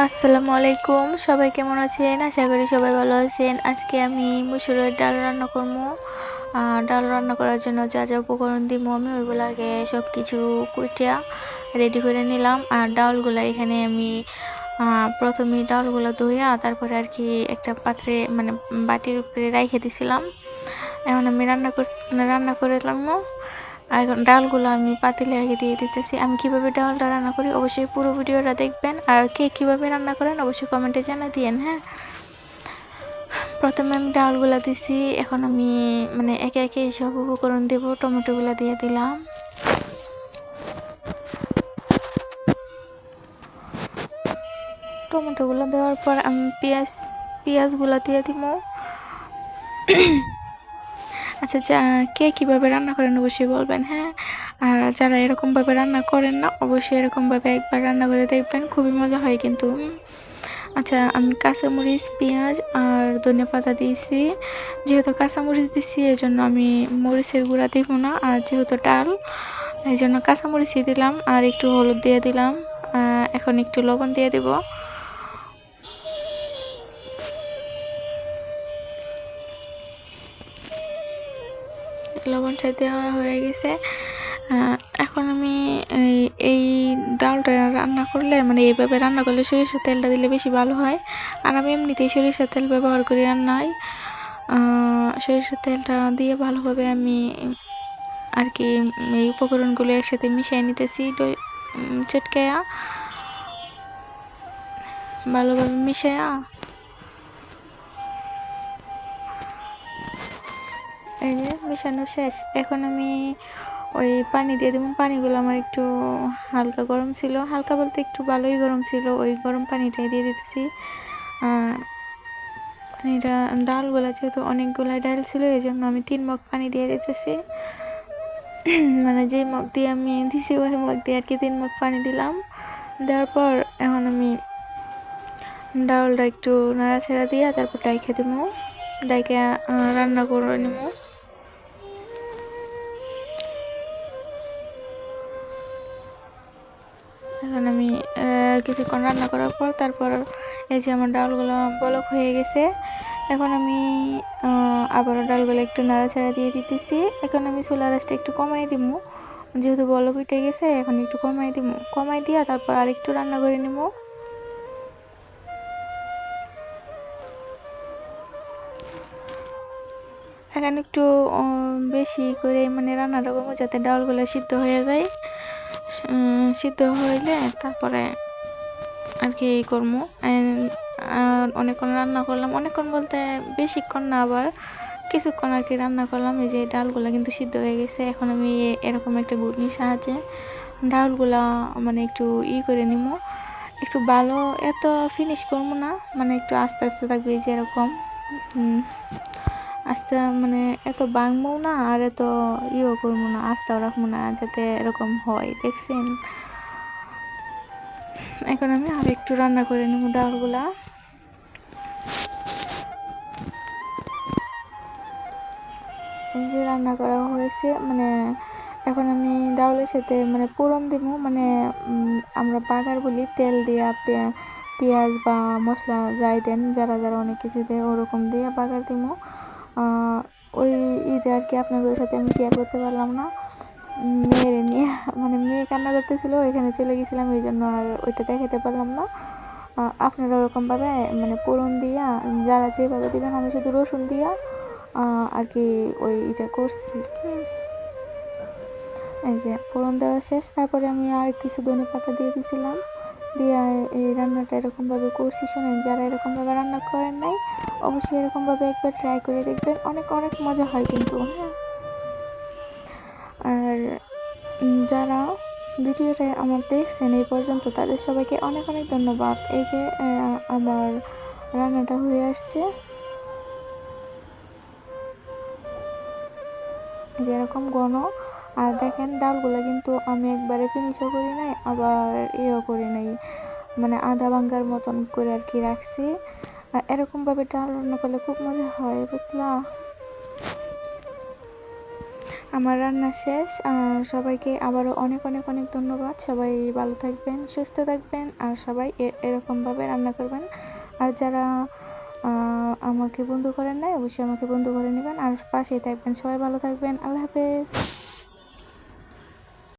আসসালামু আলাইকুম, সবাই কেমন আছেন? আশা করি সবাই ভালো আছেন। আজকে আমি মুসুরের ডাল রান্না করব। ডাল রান্না করার জন্য যা যা উপকরণ দিব আমি, ওইগুলো আগে সব কিছু কুটিয়া রেডি করে নিলাম। আর ডালগুলো এখানে আমি প্রথমে ডালগুলো ধুইয়া তারপরে আর কি একটা পাত্রে মানে বাটির উপরে রাইখে দিছিলাম। এমন আমি রান্না কর, রান্না করলাম আর ডালগুলো আমি পাতিলে আগে দিয়ে দিতেছি। আমি কীভাবে ডালটা রান্না করি অবশ্যই পুরো ভিডিওটা দেখবেন। আর কে কীভাবে রান্না করেন অবশ্যই কমেন্টে জানা দিয়েন হ্যাঁ? প্রথমে আমি ডালগুলো দিছি। এখন আমি মানে একে একে সব উপকরণ দেবো। টমেটোগুলো দিয়ে দিলাম। টমেটোগুলো দেওয়ার পর আমি পেঁয়াজ, পেঁয়াজগুলো দিয়ে দিব। আচ্ছা যা কে কীভাবে রান্না করেন অবশ্যই বলবেন হ্যাঁ? আর যারা এরকমভাবে রান্না করেন না, অবশ্যই এরকমভাবে একবার রান্না করে দেখবেন, খুবই মজা হয় কিন্তু আচ্ছা আমি কাঁচামরিচ, পেঁয়াজ আর ধনে পাতা দিয়েছি। যেহেতু কাঁচামরিচ দিছি এই জন্য আমি মরিচের গুঁড়া দিব না, আর যেহেতু ডাল এই জন্য কাঁচামরিচই দিলাম, আর একটু হলুদ দিয়ে দিলাম এখন একটু লবণ দিয়ে দিব। লবণটা দেওয়া হয়ে গেছে। এখন আমি এই ডালটা রান্না করলে মানে এইভাবে রান্না করলে সরিষার তেলটা দিলে বেশি ভালো হয়। আর আমি এমনিতেই সরিষার তেল ব্যবহার করি রান্নায়। সরিষার তেলটা দিয়ে ভালোভাবে আমি আর কি এই উপকরণগুলো একসাথে মিশিয়ে নিতেছি চটকায়া ভালোভাবে মিশায়া এই যে মেশানো শেষ। এখন আমি ওই পানি দিয়ে দেবো। পানিগুলো আমার একটু হালকা গরম ছিল। হালকা বলতে একটু ভালোই গরম ছিল। ওই গরম পানিটাই দিয়ে দিতেছি। পানিটা, ডালগুলা যেহেতু অনেকগুলা ডাল ছিল এই জন্য আমি তিন মগ পানি দিয়ে দিতেছি। মানে যে মগ দিয়ে আমি দিছি, ওই মগ দিয়ে আর কি তিন মগ পানি দিলাম। দেওয়ার পর এখন আমি ডালটা একটু নাড়াচাড়া দিয়ে তারপর ডাইকে দেবো। ডাইকে রান্না করে নেব। এখন আমি কিছুক্ষণ রান্না করার পর তারপর এই যে আমার ডালগুলো বলক হয়ে গেছে। এখন আমি আবারও ডালগুলো একটু নাড়াচাড়া দিয়ে দিতেছি। এখন আমি চুলা রাসটা একটু কমাই দিব। যেহেতু বলক উঠে গেছে, এখন একটু কমাই দিব। কমাই দিয়া তারপর আর একটু রান্না করে নিব। এখন একটু বেশি করে মানে রান্নাটা করব যাতে ডালগুলো সিদ্ধ হয়ে যায়। সিদ্ধ হইলে তারপরে আর কি এই করব অনেকক্ষণ রান্না করলাম। অনেকক্ষণ বলতে বেশিক্ষণ না, আবার কিছুক্ষণ আর কি রান্না করলাম। এই যে ডালগুলো কিন্তু সিদ্ধ হয়ে গেছে। এখন আমি এরকম একটা ঘুটনির সাহায্যে ডালগুলা মানে একটু ই করে নিব একটু ভালো এত ফিনিশ করব না। মানে একটু আস্তে আস্তে থাকবে এই যে এরকম। আস্তে মানে এত বাংবো না আর এত ইয়েও করব না আস্তেও রাখব না যাতে এরকম হয়, দেখছেন? এখন আমি আর একটু রান্না করে নেব ডালগুলা। এই যে রান্না করা হয়েছে মানে এখন আমি ডাউলের সাথে মানে পোড়ন দিব মানে আমরা বাগার বলি, তেল দিয়া পেঁয়াজ বা মশলা যাই দেন, যারা যারা অনেক কিছু দেয় ওরকম দিয়ে বাগার দিব। ওই ঈদে আর কি আপনাদের সাথে আমি শেয়ার করতে পারলাম না। মেয়ের নিয়ে মানে মেয়ে কান্না করতেছিল, ওইখানে চলে গেছিলাম, এই জন্য আর ওইটা দেখাতে পারলাম না। আপনারা ওরকমভাবে মানে পোড়ন দিয়া, যারা যেভাবে দিবেন, আমি শুধু রসুন দিয়া আর কি ওই এটা করছি। এই যে ফোড়ন দেওয়া শেষ, তারপরে আমি আর কিছু ধনে পাতা দিয়ে দিয়েছিলাম দিয়ে এই রান্নাটা এরকমভাবে করছি শুনেন, যারা এরকমভাবে রান্না করেন নাই, অবশ্যই এরকমভাবে একবার ট্রাই করে দেখবেন। অনেক অনেক মজা হয় কিন্তু হ্যাঁ। আর যারা ভিডিওটা আমার দেখছেন এই পর্যন্ত, তাদের সবাইকে অনেক অনেক ধন্যবাদ। এই যে আমার রান্নাটা হয়ে আসছে। যেরকম ঘন আর দেখেন ডালগুলো কিন্তু আমি একবারে ফিনিশও করি নাই, আবার ইয়েও করি নাই। মানে আধা ভাঙ্গার মতন করে আর কি রাখছি। এরকমভাবে ডাল রান্না করলে খুব মজা হয়, বুঝলা? আমার রান্না শেষ সবাইকে আবারও অনেক অনেক অনেক ধন্যবাদ। সবাই ভালো থাকবেন, সুস্থ থাকবেন, আর সবাই এরকমভাবে রান্না করবেন। আর যারা আমাকে বন্ধু করেন নাই, অবশ্যই আমাকে বন্ধু করে নেবেন। আর পাশেই থাকবেন, সবাই ভালো থাকবেন। আল্লাহ হাফেজ।